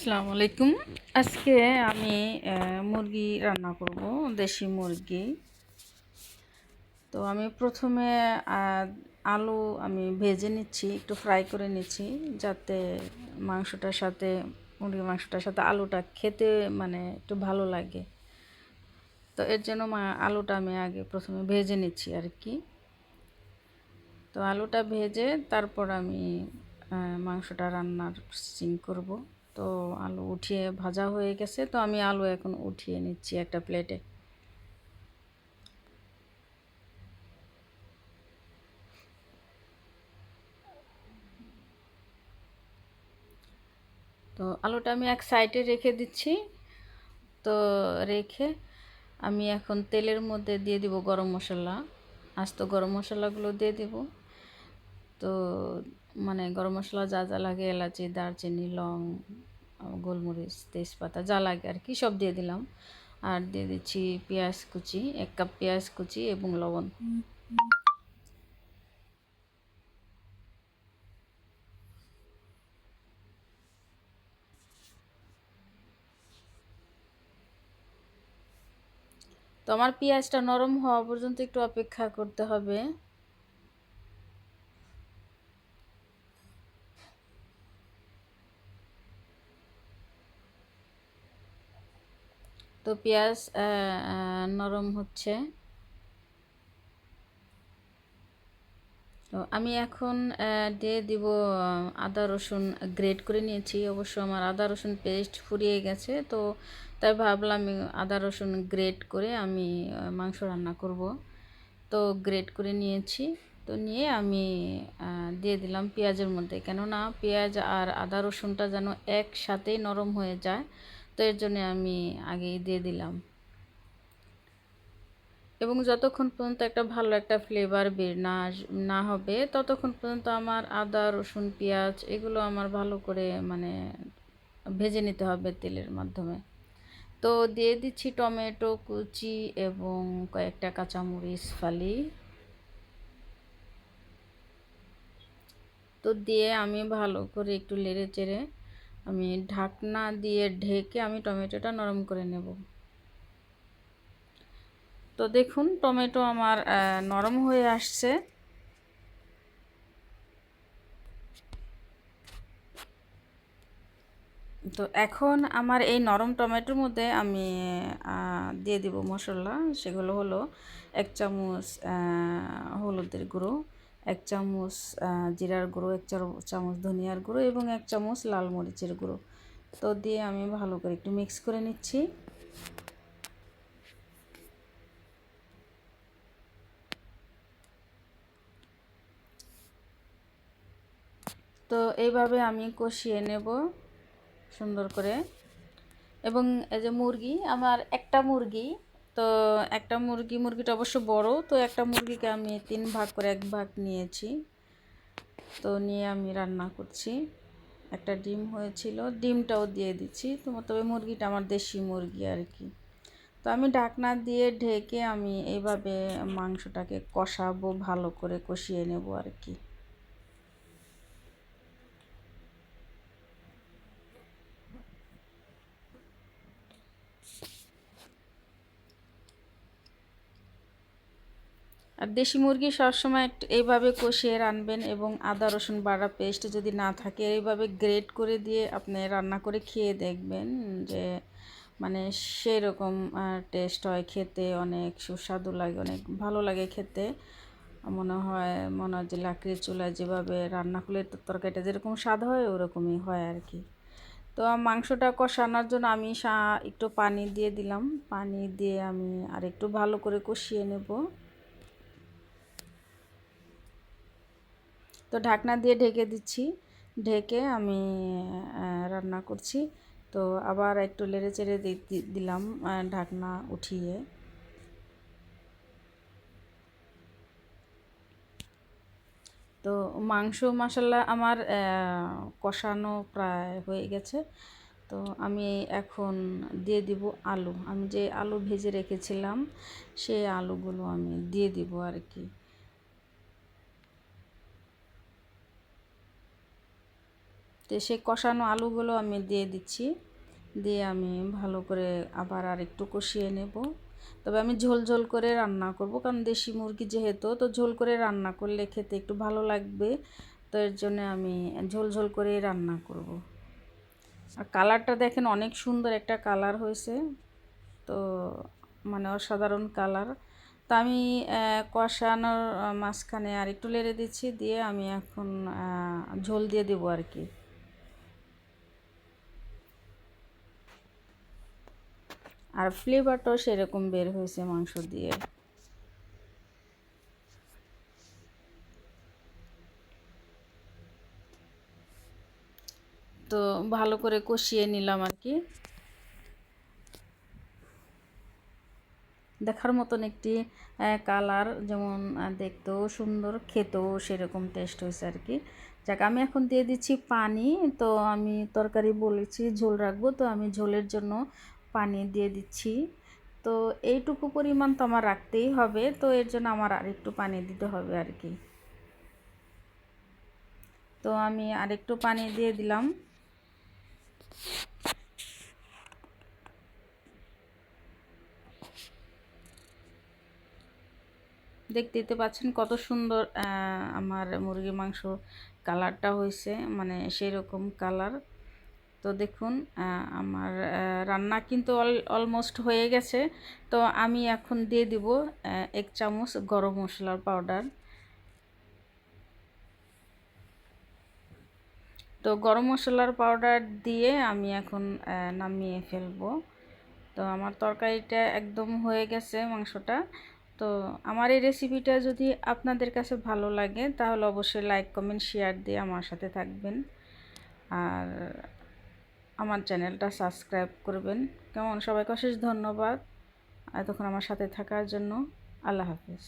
আসসালামু আলাইকুম আজকে আমি মুরগি রান্না করব, দেশি মুরগি। তো আমি প্রথমে আলু আমি ভেজে নিচ্ছি, একটু ফ্রাই করে নিচ্ছি, যাতে মাংসটার সাথে, মুরগির মাংসটার সাথে আলুটা খেতে মানে একটু ভালো লাগে। তো এর জন্য আলুটা আমি আগে প্রথমে ভেজে নিচ্ছি আর কি। তো আলুটা ভেজে তারপর আমি মাংসটা রান্নার সিং করব। তো আলু উঠিয়ে ভাজা হয়ে গেছে, তো আমি আলু এখন উঠিয়ে নিচ্ছি একটা প্লেটে। তো আলুটা আমি এক সাইডে রেখে দিচ্ছি। তো রেখে আমি এখন তেলের মধ্যে দিয়ে দিব গরম মশলা, আস্ত গরম মশলাগুলো দিয়ে দিব। তো মানে গরম মশলা যা যা লাগে, এলাচি, দারচিনি, লং গোলমরিচ, তেজপাতা, যা লাগে আর কি, সব দিয়ে দিলাম। আর দিয়ে দিচ্ছি পেঁয়াজ কুচি, এক কাপ পেঁয়াজ কুচি এবং লবণ। তো আমার পেঁয়াজটা নরম হওয়া পর্যন্ত একটু অপেক্ষা করতে হবে। তো পেঁয়াজ নরম হচ্ছে। তো আমি এখন দিয়ে দিব আদা, রসুন গ্রেট করে নিয়েছি। অবশ্য আমার আদা, রসুন পেস্ট ফুরিয়ে গেছে, তো তাই ভাবলাম আদা, রসুন গ্রেট করে আমি মাংস রান্না করব। তো গ্রেট করে নিয়েছি। তো নিয়ে আমি দিয়ে দিলাম পেঁয়াজের মধ্যে। কেননা পেঁয়াজ আর আদা, রসুনটা যেন একসাথেই নরম হয়ে যায়। তো এর জন্য আমি আগেই দিয়ে দিলাম। এবং যতক্ষণ পর্যন্ত একটা ভালো একটা ফ্লেভার বের না না হবে, ততক্ষণ পর্যন্ত আমার আদা, রসুন, পেঁয়াজ এগুলো আমার ভালো করে মানে ভেজে নিতে হবে তেলের মাধ্যমে। তো দিয়ে দিচ্ছি টমেটো, কুচি এবং কয়েকটা কাঁচামরিচ ফালি। তো দিয়ে আমি ভালো করে একটু লেড়ে চেড়ে আমি ঢাকনা দিয়ে ঢেকে আমি টমেটোটা নরম করে নেব। তো দেখুন, টমেটো আমার নরম হয়ে আসছে। তো এখন আমার এই নরম টমেটোর মধ্যে আমি দিয়ে দিব মশলা। সেগুলো হলো এক চামচ হলুদের গুঁড়ো এক চামচ জিরার গুঁড়ো, এক চামচ ধনিয়ার গুঁড়ো এবং এক চামচ লাল মরিচের গুঁড়ো। তো দিয়ে আমি ভালো করে একটু মিক্স করে নিচ্ছি। তো এইভাবে আমি কষিয়ে নেব সুন্দর করে। এবং এই যে মুরগি, আমার একটা মুরগি তো একটা মুরগি, মুরগিটা অবশ্য বড়, তো একটা মুরগিকে আমি তিন ভাগ করে এক ভাগ নিয়েছি। তো নিয়ে আমি রান্না করছি। একটা ডিম হয়েছিল, ডিমটাও দিয়ে দিচ্ছি। তো তবে মুরগিটা আমার দেশি মুরগি আর কি। তো আমি ঢাকনা দিয়ে ঢেকে আমি এইভাবে মাংসটাকে কষাবো, ভালো করে কষিয়ে নেব আর কি। আর দেশি মুরগি সবসময় একটু এইভাবে কষিয়ে রানবেন এবং আদা, রসুন বাটা পেস্ট যদি না থাকে এইভাবে গ্রেট করে দিয়ে আপনি রান্না করে খেয়ে দেখবেন যে মানে সেরকম টেস্ট হয়। খেতে অনেক সুস্বাদু লাগে, অনেক ভালো লাগে খেতে। মনে হয় মনে হয় যে লাকড়ির চুলায় যেভাবে রান্না করলে তরকারিটা যেরকম স্বাদ হয়, ওরকমই হয় আর কি। তো মাংসটা কষানোর জন্য আমি একটু পানি দিয়ে দিলাম। পানি দিয়ে আমি আর একটু ভালো করে কষিয়ে নেব। তো ঢাকনা দিয়ে ঢেকে দিচ্ছি। ঢেকে আমি রান্না করছি। তো আবার একটু লেড়ে চেড়ে দিলাম ঢাকনা উঠিয়ে। তো মাংস মশলা আমার কষানো প্রায় হয়ে গেছে। তো আমি এখন দিয়ে দিব আলু। আমি যে আলু ভেজে রেখেছিলাম সেই আলুগুলো আমি দিয়ে দিব আর কি তো সেই কষানো আলুগুলো আমি দিয়ে দিচ্ছি। দিয়ে আমি ভালো করে আবার আর একটু কষিয়ে নেব। তবে আমি ঝোল ঝোল করে রান্না করব, কারণ দেশি মুরগি যেহেতু, তো ঝোল করে রান্না করলে খেতে একটু ভালো লাগবে। তো এর জন্য আমি ঝোল ঝোল করেই রান্না করব। আর কালারটা দেখেন অনেক সুন্দর একটা কালার হয়েছে। তো মানে অসাধারণ কালার। তো আমি কষানোর মাঝখানে আর একটু লেড়ে দিচ্ছি, দিয়ে আমি এখন ঝোল দিয়ে দেবো আর কি। আর ফ্লেভারটাও সেরকম বের হয়েছে মাংস দিয়ে। তো ভালো করে কষিয়ে নিলাম আর কি। দেখার মতন একটি কালার যেমন দেখতেও সুন্দর, খেতেও সেরকম টেস্ট হয়েছে আর কি। যাক, আমি এখন দিয়ে দিচ্ছি পানি, তো আমি তরকারি বলেছি, ঝোল রাখব, তো আমি ঝোলের জন্য পানি দিয়ে দিচ্ছি। তো এইটুকু পরিমাণ তো আমার রাখতেই হবে। তো এর জন্য আমার আর একটু পানি দিতে হবে আর কি তো আমি আরেকটু পানি দিয়ে দিলাম। দেখতেই তো পাচ্ছেন কত সুন্দর আমার মুরগি মাংস কালারটা হয়েছে। মানে সেই রকম কালার। তো দেখুন আমার রান্না কিন্তু অল অলমোস্ট হয়ে গেছে। তো আমি এখন দিয়ে দিব এক চামচ গরম মশলার পাউডার তো গরম মশলার পাউডার দিয়ে আমি এখন নামিয়ে ফেলব। তো আমার তরকারিটা একদম হয়ে গেছে মাংসটা। তো আমার এই রেসিপিটা যদি আপনাদের কাছে ভালো লাগে, তাহলে অবশ্যই লাইক কমেন্ট শেয়ার দিয়ে আমার সাথে থাকবেন। আর আমার চ্যানেলটা সাবস্ক্রাইব করবেন। কেমন? সবাইকে অশেষ ধন্যবাদ। এতক্ষণ আমার সাথে থাকার জন্য আল্লাহ হাফিজ।